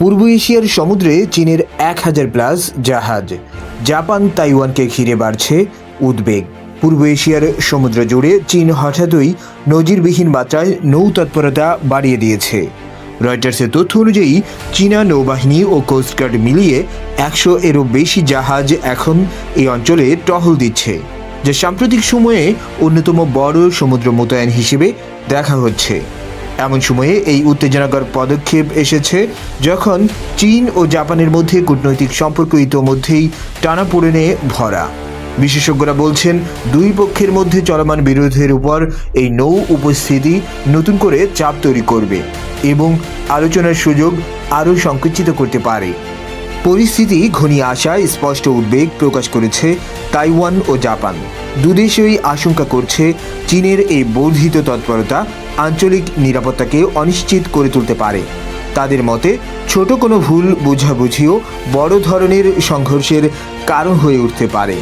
পূর্ব এশিয়ার সমুদ্রে চীনের এক হাজার প্লাস জাহাজ, জাপান তাইওয়ানকে ঘিরে বাড়ছে উদ্বেগ। পূর্ব এশিয়ার সমুদ্র জুড়ে চীন হঠাৎই নজিরবিহীন মাত্রায় নৌ তৎপরতা বাড়িয়ে দিয়েছে। রয়টার্সের তথ্য অনুযায়ী, চীনা নৌবাহিনী ও কোস্টগার্ড মিলিয়ে একশো এরও বেশি জাহাজ এখন এই অঞ্চলে টহল দিচ্ছে, যা সাম্প্রতিক সময়ে অন্যতম বড় সমুদ্র মোতায়েন হিসেবে দেখা হচ্ছে। এমন সময়ে এই উত্তেজনাকর পদক্ষেপ এসেছে যখন চীন ও জাপানের মধ্যে কূটনৈতিক সম্পর্ক ইতোমধ্যেই টানাপোড়েনে ভরা। বিশেষজ্ঞরা বলছেন, দুই পক্ষের মধ্যে চলমান বিরোধের উপর এই নৌ উপস্থিতি নতুন করে চাপ তৈরি করবে এবং আলোচনার সুযোগ আরও সংকুচিত করতে পারে। পরিস্থিতি ঘনিয়ে আসায় স্পষ্ট উদ্বেগ প্রকাশ করেছে তাইওয়ান ও জাপান। দুদেশই আশঙ্কা করছে চীনের এই বর্ধিত তৎপরতা আঞ্চলিক নিরাপত্তাকে অনিশ্চিত করে তুলতে পারে। তাদের মতে, ছোট কোনো ভুল বোঝাবুঝিও বড় ধরনের সংঘর্ষের কারণ হয়ে উঠতে পারে।